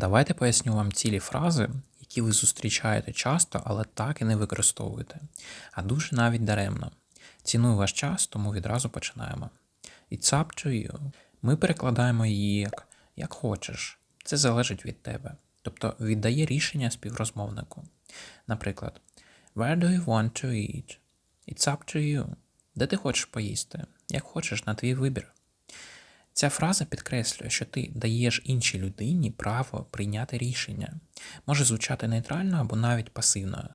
Давайте поясню вам цілі фрази, які ви зустрічаєте часто, але так і не використовуєте. А дуже навіть даремно. Ціную ваш час, тому відразу починаємо. It's up to you. Ми перекладаємо її як як хочеш. Це залежить від тебе. Тобто віддає рішення співрозмовнику. Наприклад, Where do you want to eat? It's up to you. Де ти хочеш поїсти? Як хочеш на твій вибір. Ця фраза підкреслює, що ти даєш іншій людині право прийняти рішення. Може звучати нейтрально або навіть пасивно.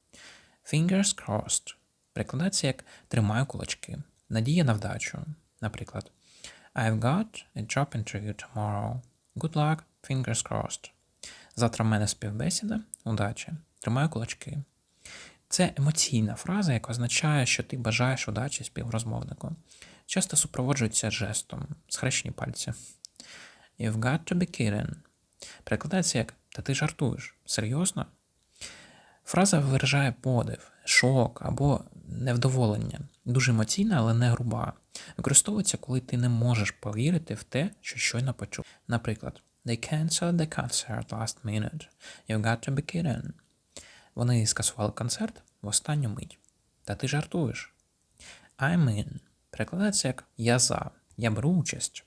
Fingers crossed перекладається як тримаю кулачки. Надія на вдачу. Наприклад, I've got a job interview tomorrow. Good luck, fingers crossed. Завтра в мене співбесіда, удачі. Тримаю кулачки. Це емоційна фраза, яка означає, що ти бажаєш удачі співрозмовнику. Часто супроводжується жестом, схрещені пальці. You've got to be kidding. Перекладається як Та ти жартуєш. Серйозно? Фраза виражає подив, шок або невдоволення. Дуже емоційна, але не груба. Використовується, коли ти не можеш повірити в те, що щойно почув. Наприклад, They cancelled the concert last minute. You've got to be kidding. Вони скасували концерт в останню мить. Та ти жартуєш. I'm in. Перекладається як Я за. Я беру участь.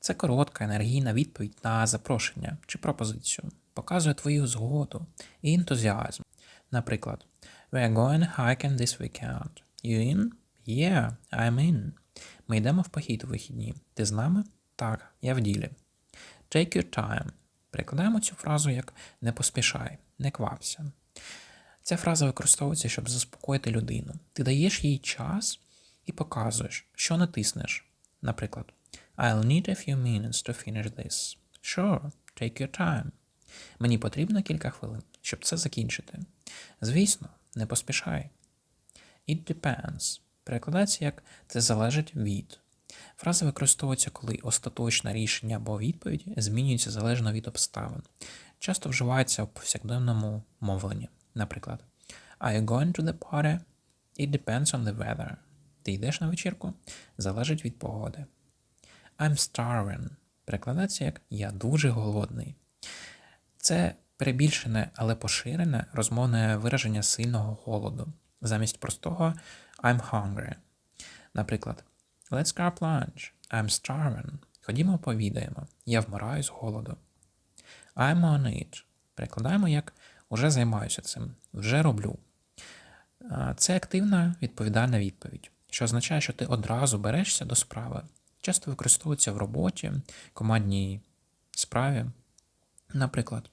Це коротка енергійна відповідь на запрошення чи пропозицію. Показує твою згоду і ентузіазм. Наприклад, We're going hiking this weekend. You in? Yeah, I'm in. Ми йдемо в похід у вихідні. Ти з нами? Так, я в ділі. Take your time. Перекладаємо цю фразу як не поспішай, не квапся. Ця фраза використовується, щоб заспокоїти людину. Ти даєш їй час і показуєш, що натиснеш. Наприклад, I'll need a few minutes to finish this. Sure, take your time. Мені потрібно кілька хвилин, щоб це закінчити. Звісно, не поспішай. It depends. Перекладається як це залежить від. Фраза використовується, коли остаточне рішення або відповідь змінюється залежно від обставин. Часто вживається у повсякденному мовленні. Наприклад, Are you going to the party? It depends on the weather. Ти йдеш на вечірку? Залежить від погоди. I'm starving. Перекладається як Я дуже голодний. Це перебільшене, але поширене розмовне вираження сильного голоду, замість простого I'm hungry. Наприклад, Let's grab lunch. I'm starving. Ходімо повідаємо. Я вмираю з голоду. I'm on it. Перекладаємо як Уже займаюся цим, вже роблю. Це активна відповідальна відповідь, що означає, що ти одразу берешся до справи. Часто використовується в роботі, командній справі. Наприклад,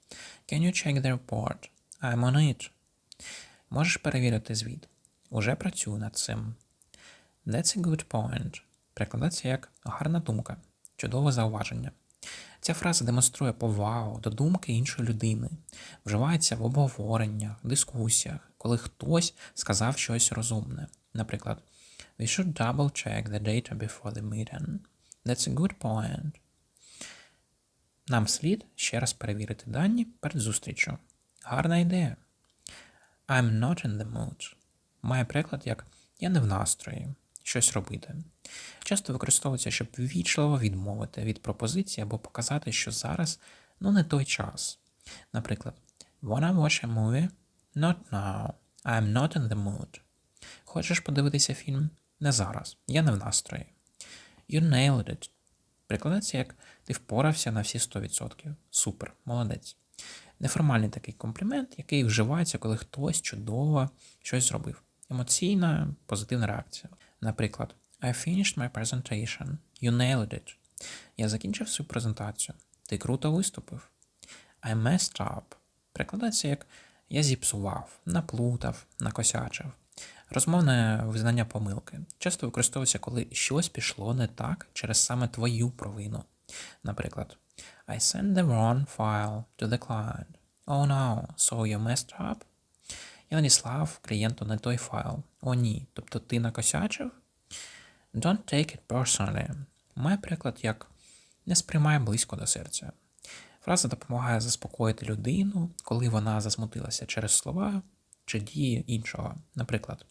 Can you check the report? I'm on it. Можеш перевірити звіт. Уже працюю над цим. That's a good point. Перекладається як гарна думка, чудове зауваження. Ця фраза демонструє повагу до думки іншої людини, вживається в обговореннях, дискусіях, коли хтось сказав щось розумне. Наприклад, We should double check the data before the meeting. That's a good point. Нам слід ще раз перевірити дані перед зустрічю. Гарна ідея. I'm not in the mood. Має приклад як Я не в настрої щось робити. Часто використовується, щоб ввічливо відмовити від пропозиції або показати, що зараз ну не той час. Наприклад, Wanna watch a movie? Not now. I'm not in the mood. Хочеш подивитися фільм? Не зараз. Я не в настрої. You nailed it. Прикладається як ти впорався на всі 100%. Супер, молодець. Неформальний такий комплімент, який вживається, коли хтось чудово щось зробив. Емоційна, позитивна реакція. Наприклад, I finished my presentation. You nailed it. Я закінчив свою презентацію. Ти круто виступив. I messed up. Перекладається як я зіпсував, наплутав, накосячив. Розмовне визнання помилки. Часто використовується, коли щось пішло не так через саме твою провину. Наприклад, I sent the wrong file to the client. Oh no, so you messed up? Я надіслав клієнту не той файл. О, ні. Тобто ти накосячив? Don't take it personally. Має приклад як не сприймай близько до серця. Фраза допомагає заспокоїти людину, коли вона засмутилася через слова чи дії іншого. Наприклад,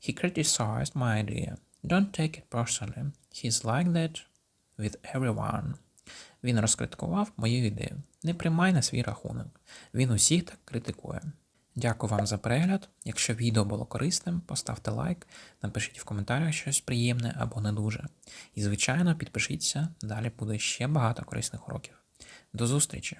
He criticized my idea. Don't take it personally. He's like that with everyone. Він розкритикував мою ідею. Не приймай на свій рахунок. Він усіх так критикує. Дякую вам за перегляд. Якщо відео було корисним, поставте лайк, напишіть в коментарях щось приємне або не дуже. І, звичайно, підпишіться, далі буде ще багато корисних уроків. До зустрічі!